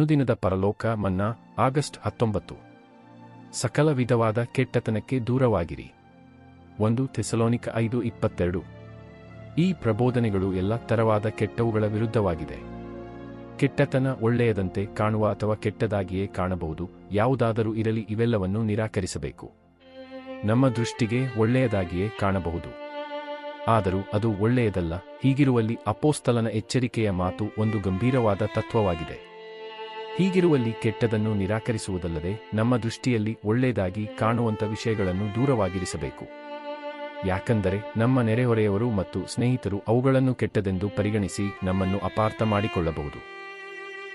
ಅನುದಿನದ ಪರಲೋಕ ಮನ್ನಾ, ಆಗಸ್ಟ್ ಹತ್ತೊಂಬತ್ತು. ಸಕಲ ವಿಧವಾದ ಕೆಟ್ಟತನಕ್ಕೆ ದೂರವಾಗಿರಿ. ಒಂದು ಥೆಸಲೋನಿಕ ಐದು ಇಪ್ಪತ್ತೆರಡು. ಈ ಪ್ರಬೋಧನೆಗಳು ಎಲ್ಲ ತರವಾದ ಕೆಟ್ಟವುಗಳ ವಿರುದ್ಧವಾಗಿದೆ. ಕೆಟ್ಟತನ ಒಳ್ಳೆಯದಂತೆ ಕಾಣುವ ಅಥವಾ ಕೆಟ್ಟದಾಗಿಯೇ ಕಾಣಬಹುದು, ಯಾವುದಾದರೂ ಇರಲಿ ಇವೆಲ್ಲವನ್ನು ನಿರಾಕರಿಸಬೇಕು. ನಮ್ಮ ದೃಷ್ಟಿಗೆ ಒಳ್ಳೆಯದಾಗಿಯೇ ಕಾಣಬಹುದು. ಆದರೂ ಅದು ಒಳ್ಳೆಯದಲ್ಲ, ಹೀಗಿರುವಲ್ಲಿ ಅಪೋಸ್ತಲನ ಎಚ್ಚರಿಕೆಯ ಮಾತು ಒಂದು ಗಂಭೀರವಾದ ತತ್ವವಾಗಿದೆ. ಹೀಗಿರುವಲ್ಲಿ ಕೆಟ್ಟದನ್ನು ನಿರಾಕರಿಸುವುದಲ್ಲದೆ ನಮ್ಮ ದೃಷ್ಟಿಯಲ್ಲಿ ಒಳ್ಳೆಯದಾಗಿ ಕಾಣುವಂಥ ವಿಷಯಗಳನ್ನು ದೂರವಾಗಿರಿಸಬೇಕು. ಯಾಕಂದರೆ ನಮ್ಮ ನೆರೆಹೊರೆಯವರು ಮತ್ತು ಸ್ನೇಹಿತರು ಅವುಗಳನ್ನು ಕೆಟ್ಟದೆಂದು ಪರಿಗಣಿಸಿ ನಮ್ಮನ್ನು ಅಪಾರ್ಥ ಮಾಡಿಕೊಳ್ಳಬಹುದು.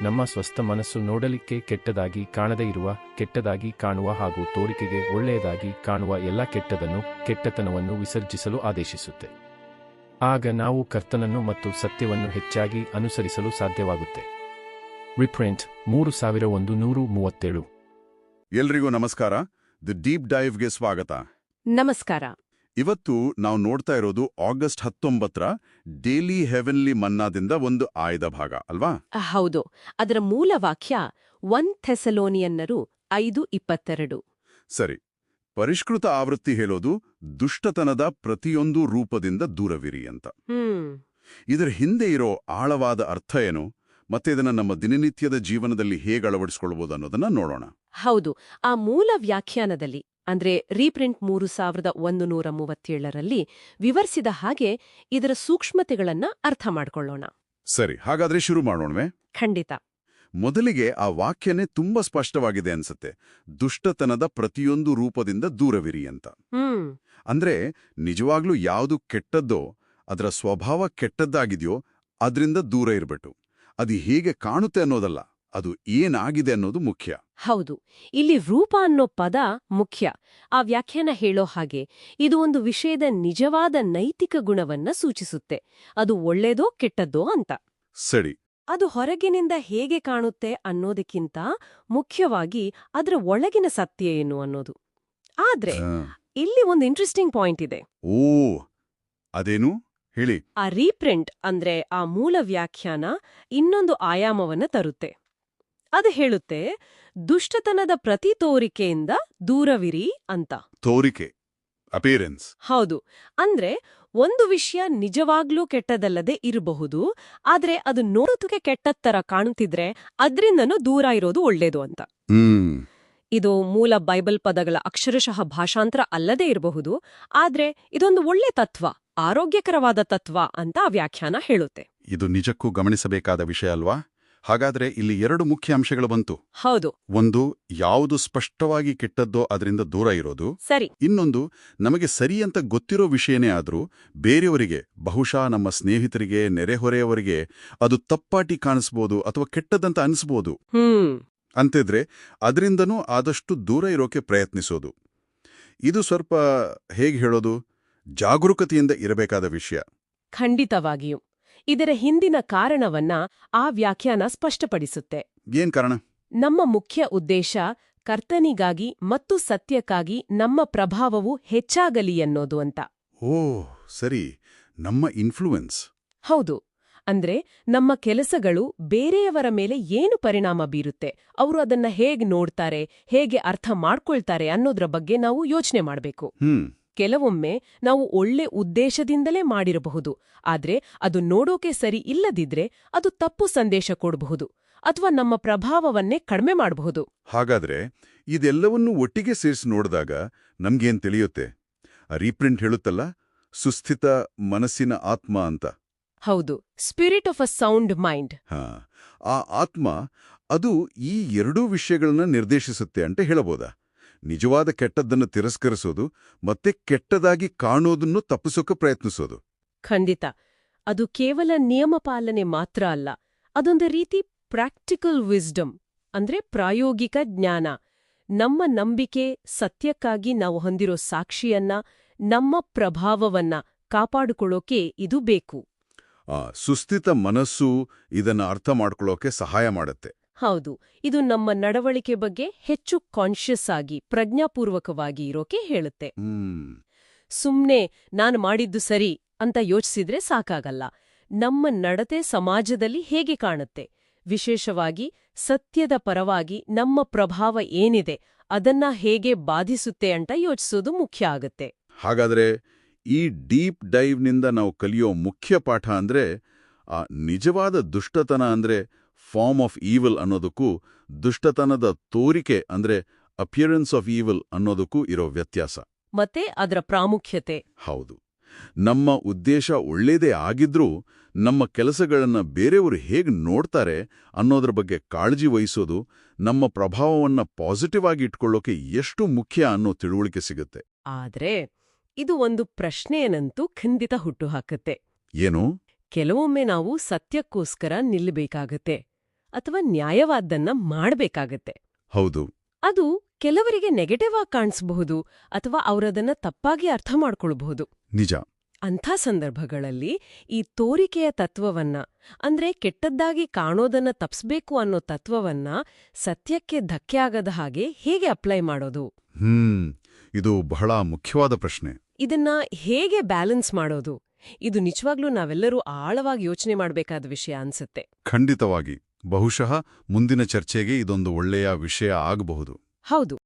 ನಮ್ಮ ಸ್ವಸ್ಥ ಮನಸ್ಸು ನೋಡಲಿಕ್ಕೆ ಕೆಟ್ಟದಾಗಿ ಕಾಣದೇ ಇರುವ, ಕೆಟ್ಟದಾಗಿ ಕಾಣುವ ಹಾಗೂ ತೋರಿಕೆಗೆ ಒಳ್ಳೆಯದಾಗಿ ಕಾಣುವ ಎಲ್ಲ ಕೆಟ್ಟದನ್ನು, ಕೆಟ್ಟತನವನ್ನು ವಿಸರ್ಜಿಸಲು ಆದೇಶಿಸುತ್ತೆ. ಆಗ ನಾವು ಕರ್ತನನ್ನು ಮತ್ತು ಸತ್ಯವನ್ನು ಹೆಚ್ಚಾಗಿ ಅನುಸರಿಸಲು ಸಾಧ್ಯವಾಗುತ್ತೆ. ರಿಪ್ರಿಂಟ್ ಮೂರು ಸಾವಿರ ಒಂದು ನೂರು ಮೂವತ್ತೇಳು. ಎಲ್ರಿಗೂ ನಮಸ್ಕಾರ. ದಿ ಡೀಪ್ ಡೈವ್ಗೆ ಸ್ವಾಗತ. ನಮಸ್ಕಾರ. ಇವತ್ತು ನಾವು ನೋಡ್ತಾ ಇರೋದು ಆಗಸ್ಟ್ ಹತ್ತೊಂಬತ್ತರ ಡೇಲಿ ಹೆವೆನ್ಲಿ ಮನ್ನಾದಿಂದ ಒಂದು ಆಯ್ದ ಭಾಗ ಅಲ್ವಾ? ಹೌದು. ಅದರ ಮೂಲ ವಾಕ್ಯ ಒನ್ ಥೆಸಲೋನಿಯನ್ನರು ಐದು ಇಪ್ಪತ್ತೆರಡು. ಸರಿ. ಪರಿಷ್ಕೃತ ಆವೃತ್ತಿ ಹೇಳೋದು ದುಷ್ಟತನದ ಪ್ರತಿಯೊಂದು ರೂಪದಿಂದ ದೂರವಿರಿ ಅಂತ. ಇದರ ಹಿಂದೆ ಇರೋ ಆಳವಾದ ಅರ್ಥ ಏನು? ಮತ್ತೆ ಇದನ್ನ ನಮ್ಮ ದಿನನಿತ್ಯದ ಜೀವನದಲ್ಲಿ ಹೇಗೆ ಅಳವಡಿಸಿಕೊಳ್ಳಬಹುದು ಅನ್ನೋದನ್ನ ನೋಡೋಣ. ಹೌದು. ಆ ಮೂಲ ವ್ಯಾಖ್ಯಾನದಲ್ಲಿ ಅಂದ್ರೆ ರೀಪ್ರಿಂಟ್ ಮೂರು ಸಾವಿರದ ಒಂದು ನೂರ ಮೂವತ್ತೇಳರಲ್ಲಿ ವಿವರಿಸಿದ ಹಾಗೆ ಇದರ ಸೂಕ್ಷ್ಮತೆಗಳನ್ನ ಅರ್ಥ ಮಾಡಿಕೊಳ್ಳೋಣ. ಸರಿ ಹಾಗಾದ್ರೆ ಶುರು ಮಾಡೋಣವೇ. ಖಂಡಿತ. ಮೊದಲಿಗೆ ಆ ವಾಕ್ಯನೇ ತುಂಬಾ ಸ್ಪಷ್ಟವಾಗಿದೆ ಅನ್ಸುತ್ತೆ. ದುಷ್ಟತನದ ಪ್ರತಿಯೊಂದು ರೂಪದಿಂದ ದೂರವಿರಿ ಅಂತ. ಹ್ಮ್. ಅಂದ್ರೆ ನಿಜವಾಗ್ಲೂ ಯಾವುದು ಕೆಟ್ಟದ್ದೋ ಅದರ ಸ್ವಭಾವ ಕೆಟ್ಟದ್ದಾಗಿದೆಯೋ ಅದರಿಂದ ದೂರ ಇರಬೇಕು ಅದು ಹೇಗೆ ಕಾಣುತ್ತೆ ಅನ್ನೋದಲ್ಲ ಅದು ಏನಾಗಿದೆ ಅನ್ನೋದು ಮುಖ್ಯ. ಹೌದು ಇಲ್ಲಿ ರೂಪ ಅನ್ನೋ ಪದ ಮುಖ್ಯ. ಆ ವ್ಯಾಖ್ಯಾನ ಹೇಳೋ ಹಾಗೆ ಇದು ಒಂದು ವಿಷಯದ ನಿಜವಾದ ನೈತಿಕ ಗುಣವನ್ನ ಸೂಚಿಸುತ್ತೆ. ಅದು ಒಳ್ಳೇದೋ ಕೆಟ್ಟದ್ದೋ ಅಂತ. ಸರಿ. ಅದು ಹೊರಗಿನಿಂದ ಹೇಗೆ ಕಾಣುತ್ತೆ ಅನ್ನೋದಕ್ಕಿಂತ ಮುಖ್ಯವಾಗಿ ಅದರ ಒಳಗಿನ ಸತ್ಯ ಏನು ಅನ್ನೋದು. ಆದ್ರೆ ಇಲ್ಲಿ ಒಂದು ಇಂಟ್ರೆಸ್ಟಿಂಗ್ ಪಾಯಿಂಟ್ ಇದೆ. ಓ ಅದೇನು? ಹೇಳಿ. ಆ ರೀಪ್ರಿಂಟ್ ಅಂದ್ರೆ ಆ ಮೂಲ ವ್ಯಾಖ್ಯಾನ ಇನ್ನೊಂದು ಆಯಾಮವನ್ನ ತರುತ್ತೆ. ಅದು ಹೇಳುತ್ತೆ ದುಷ್ಟತನದ ಪ್ರತಿ ತೋರಿಕೆಯಿಂದ ದೂರವಿರಿ ಅಂತ. ತೋರಿಕೆ ಅಪೇರೆನ್ಸ್ ಹೌದು ಅಂದ್ರೆ ಒಂದು ವಿಷಯ ನಿಜವಾಗ್ಲೂ ಕೆಟ್ಟದಲ್ಲದೆ ಇರಬಹುದು ಆದ್ರೆ ಅದು ನೋಡೋದಕ್ಕೆ ಕೆಟ್ಟತ್ತರ ಕಾಣುತ್ತಿದ್ರೆ ಅದ್ರಿಂದನೂ ದೂರ ಇರೋದು ಒಳ್ಳೇದು ಅಂತ. ಇದು ಮೂಲ ಬೈಬಲ್ ಪದಗಳ ಅಕ್ಷರಶಃ ಭಾಷಾಂತರ ಅಲ್ಲದೇ ಇರಬಹುದು ಆದ್ರೆ ಇದೊಂದು ಒಳ್ಳೆ ತತ್ವ. ಆರೋಗ್ಯಕರವಾದ ತತ್ವ ಅಂತ ವ್ಯಾಖ್ಯಾನ ಹೇಳುತ್ತೆ. ಇದು ನಿಜಕ್ಕೂ ಗಮನಿಸಬೇಕಾದ ವಿಷಯ ಅಲ್ವಾ? ಹಾಗಾದ್ರೆ ಇಲ್ಲಿ ಎರಡು ಮುಖ್ಯ ಅಂಶಗಳು ಬಂತು. ಹೌದು. ಒಂದು ಯಾವುದು ಸ್ಪಷ್ಟವಾಗಿ ಕೆಟ್ಟದ್ದೋ ಅದರಿಂದ ದೂರ ಇರೋದು. ಸರಿ. ಇನ್ನೊಂದು ನಮಗೆ ಸರಿ ಅಂತ ಗೊತ್ತಿರೋ ವಿಷಯನೇ ಆದ್ರೂ ಬೇರೆಯವರಿಗೆ ಬಹುಶಃ ನಮ್ಮ ಸ್ನೇಹಿತರಿಗೆ ನೆರೆಹೊರೆಯವರಿಗೆ ಅದು ತಪ್ಪಾಟಿ ಕಾಣಿಸ್ಬೋದು ಅಥವಾ ಕೆಟ್ಟದಂತ ಅನಿಸ್ಬೋದು. ಅಂತಿದ್ರೆ ಅದರಿಂದನೂ ಆದಷ್ಟು ದೂರ ಇರೋಕೆ ಪ್ರಯತ್ನಿಸೋದು. ಇದು ಸ್ವಲ್ಪ ಹೇಗೆ ಹೇಳೋದು? ಜಾಗರೂಕತೆಯಿಂದ ಇರಬೇಕಾದ ವಿಷಯ. ಖಂಡಿತವಾಗಿಯೂ. ಇದರ ಹಿಂದಿನ ಕಾರಣವನ್ನ ಆ ವ್ಯಾಖ್ಯಾನ ಸ್ಪಷ್ಟಪಡಿಸುತ್ತೆ. ಏನ್ ಕಾರಣ? ನಮ್ಮ ಮುಖ್ಯ ಉದ್ದೇಶ ಕರ್ತನಿಗಾಗಿ ಮತ್ತು ಸತ್ಯಕ್ಕಾಗಿ ನಮ್ಮ ಪ್ರಭಾವವು ಹೆಚ್ಚಾಗಲಿ ಅನ್ನೋದು ಅಂತ. ಓ ಸರಿ. ನಮ್ಮ ಇನ್ಫ್ಲೂಯೆನ್ಸ್ ಹೌದು. ಅಂದ್ರೆ ನಮ್ಮ ಕೆಲಸಗಳು ಬೇರೆಯವರ ಮೇಲೆ ಏನು ಪರಿಣಾಮ ಬೀರುತ್ತೆ? ಅವರು ಅದನ್ನ ಹೇಗೆ ನೋಡ್ತಾರೆ? ಹೇಗೆ ಅರ್ಥ ಮಾಡ್ಕೊಳ್ತಾರೆ ಅನ್ನೋದ್ರ ಬಗ್ಗೆ ನಾವು ಯೋಚನೆ ಮಾಡಬೇಕು. ಹ್ಮ್. ಕೆಲವೊಮ್ಮೆ ನಾವು ಒಳ್ಳೆ ಉದ್ದೇಶದಿಂದಲೇ ಮಾಡಿರಬಹುದು. ಆದ್ರೆ ಅದು ನೋಡೋಕೆ ಸರಿ ಇಲ್ಲದಿದ್ರೆ ಅದು ತಪ್ಪು ಸಂದೇಶ ಕೊಡಬಹುದು ಅಥವಾ ನಮ್ಮ ಪ್ರಭಾವವನ್ನೇ ಕಡಿಮೆ ಮಾಡಬಹುದು. ಹಾಗಾದ್ರೆ ಇದೆಲ್ಲವನ್ನೂ ಒಟ್ಟಿಗೆ ಸೇರಿಸಿ ನೋಡಿದಾಗ ನಮ್ಗೇನ್ ತಿಳಿಯುತ್ತೆ? ರೀಪ್ರಿಂಟ್ ಹೇಳುತ್ತಲ್ಲ ಸುಸ್ಥಿತ ಮನಸ್ಸಿನ ಆತ್ಮ ಅಂತ. ಹೌದು spirit of a sound mind ಹಾ ಆ ಆತ್ಮ ಅದು ಈ ಎರಡೂ ವಿಷಯಗಳನ್ನ ನಿರ್ದೇಶಿಸುತ್ತೆ ಅಂತ ಹೇಳಬಹುದಾ ನಿಜವಾದ ಕೆಟ್ಟದ್ದನ್ನು ತಿರಸ್ಕರಿಸೋದು ಮತ್ತೆ ಕೆಟ್ಟದಾಗಿ ಕಾಣೋದನ್ನು ತಪ್ಪಿಸೋಕೆ ಪ್ರಯತ್ನಿಸೋದು. ಖಂಡಿತ. ಅದು ಕೇವಲ ನಿಯಮ ಪಾಲನೆ ಮಾತ್ರ ಅಲ್ಲ ಅದೊಂದು ರೀತಿ ಪ್ರಾಕ್ಟಿಕಲ್ ವಿಸ್ಡಮ್ ಅಂದ್ರೆ ಪ್ರಾಯೋಗಿಕ ಜ್ಞಾನ. ನಮ್ಮ ನಂಬಿಕೆ ಸತ್ಯಕ್ಕಾಗಿ ನಾವು ಹೊಂದಿರೋ ಸಾಕ್ಷಿಯನ್ನ ನಮ್ಮ ಪ್ರಭಾವವನ್ನ ಕಾಪಾಡಿಕೊಳ್ಳೋಕೆ ಇದು ಬೇಕು. ಆ ಸುಸ್ಥಿತ ಮನಸ್ಸು ಇದನ್ನ ಅರ್ಥ ಮಾಡ್ಕೊಳ್ಳೋಕೆ ಸಹಾಯ ಮಾಡುತ್ತೆ. ಹೌದು ಇದು ನಮ್ಮ ನಡವಳಿಕೆ ಬಗ್ಗೆ ಹೆಚ್ಚು ಕಾನ್ಷಿಯಸ್ ಆಗಿ ಪ್ರಜ್ಞಾಪೂರ್ವಕವಾಗಿ ಇರೋಕೆ ಹೇಳುತ್ತೆ. ಸುಮ್ನೆ ನಾನು ಮಾಡಿದ್ದು ಸರಿ ಅಂತ ಯೋಚಿಸಿದ್ರೆ ಸಾಕಾಗಲ್ಲ. ನಮ್ಮ ನಡತೆ ಸಮಾಜದಲ್ಲಿ ಹೇಗೆ ಕಾಣುತ್ತೆ? ವಿಶೇಷವಾಗಿ ಸತ್ಯದ ಪರವಾಗಿ ನಮ್ಮ ಪ್ರಭಾವ ಏನಿದೆ? ಅದನ್ನ ಹೇಗೆ ಬಾಧಿಸುತ್ತೆ ಅಂತ ಯೋಚಿಸೋದು ಮುಖ್ಯ ಆಗುತ್ತೆ. ಹಾಗಾದ್ರೆ ಈ ಡೀಪ್ ಡೈವ್ನಿಂದ ನಾವು ಕಲಿಯೋ ಮುಖ್ಯ ಪಾಠ ಅಂದ್ರೆ ಆ ನಿಜವಾದ ದುಷ್ಟತನ ಅಂದ್ರೆ ಫಾರ್ಮ್ ಆಫ್ ಈವಲ್ ಅನ್ನೋದಕ್ಕೂ ದುಷ್ಟತನದ ತೋರಿಕೆ ಅಂದ್ರೆ ಅಪಿಯರೆನ್ಸ್ ಆಫ್ ಈವಲ್ ಅನ್ನೋದಕ್ಕೂ ಇರೋ ವ್ಯತ್ಯಾಸ. ಮತ್ತೆ ಅದರ ಪ್ರಾಮುಖ್ಯತೆ. ಹೌದು. ನಮ್ಮ ಉದ್ದೇಶ ಒಳ್ಳೇದೇ ಆಗಿದ್ರೂ ನಮ್ಮ ಕೆಲಸಗಳನ್ನು ಬೇರೆಯವರು ಹೇಗೆ ನೋಡ್ತಾರೆ ಅನ್ನೋದ್ರ ಬಗ್ಗೆ ಕಾಳಜಿ ವಹಿಸೋದು ನಮ್ಮ ಪ್ರಭಾವವನ್ನ ಪಾಸಿಟಿವ್ ಆಗಿ ಇಟ್ಕೊಳ್ಳೋಕೆ ಎಷ್ಟು ಮುಖ್ಯ ಅನ್ನೋ ತಿಳುವಳಿಕೆ ಸಿಗುತ್ತೆ. ಆದ್ರೆ ಇದು ಒಂದು ಪ್ರಶ್ನೆಯನ್ನಂತೂ ಖಂಡಿತ ಹುಟ್ಟುಹಾಕತ್ತೆ ಏನು? ಕೆಲವೊಮ್ಮೆ ನಾವು ಸತ್ಯಕ್ಕೋಸ್ಕರ ನಿಲ್ಲಬೇಕಾಗತ್ತೆ ಅಥವಾ ನ್ಯಾಯವಾದ್ದನ್ನ ಮಾಡ್ಬೇಕಾಗತ್ತೆ. ಹೌದು. ಅದು ಕೆಲವರಿಗೆ ನೆಗೆಟಿವ್ ಆಗಿ ಕಾಣಿಸಬಹುದು ಅಥವಾ ಅವರದನ್ನ ತಪ್ಪಾಗಿ ಅರ್ಥ ಮಾಡ್ಕೊಳ್ಬಹುದು. ನಿಜ. ಅಂಥ ಸಂದರ್ಭಗಳಲ್ಲಿ ಈ ತೋರಿಕೆಯ ತತ್ವವನ್ನ ಅಂದ್ರೆ ಕೆಟ್ಟದ್ದಾಗಿ ಕಾಣೋದನ್ನ ತಪ್ಸ್ಬೇಕು ಅನ್ನೋ ತತ್ವವನ್ನ ಸತ್ಯಕ್ಕೆ ಧಕ್ಕೆ ಆಗದ ಹಾಗೆ ಹೇಗೆ ಅಪ್ಲೈ ಮಾಡೋದು? ಹ್ಮ್ ಇದು ಬಹಳ ಮುಖ್ಯವಾದ ಪ್ರಶ್ನೆ. ಇದನ್ನ ಹೇಗೆ ಬ್ಯಾಲೆನ್ಸ್ ಮಾಡೋದು? ಇದು ನಿಜವಾಗ್ಲೂ ನಾವೆಲ್ಲರೂ ಆಳವಾಗಿ ಯೋಚನೆ ಮಾಡಬೇಕಾದ ವಿಷಯ ಅನ್ಸುತ್ತೆ. ಖಂಡಿತವಾಗಿ. ಬಹುಶಃ ಮುಂದಿನ ಚರ್ಚೆಗೆ ಇದೊಂದು ಒಳ್ಳೆಯ ವಿಷಯ ಆಗಬಹುದು. ಹೌದು.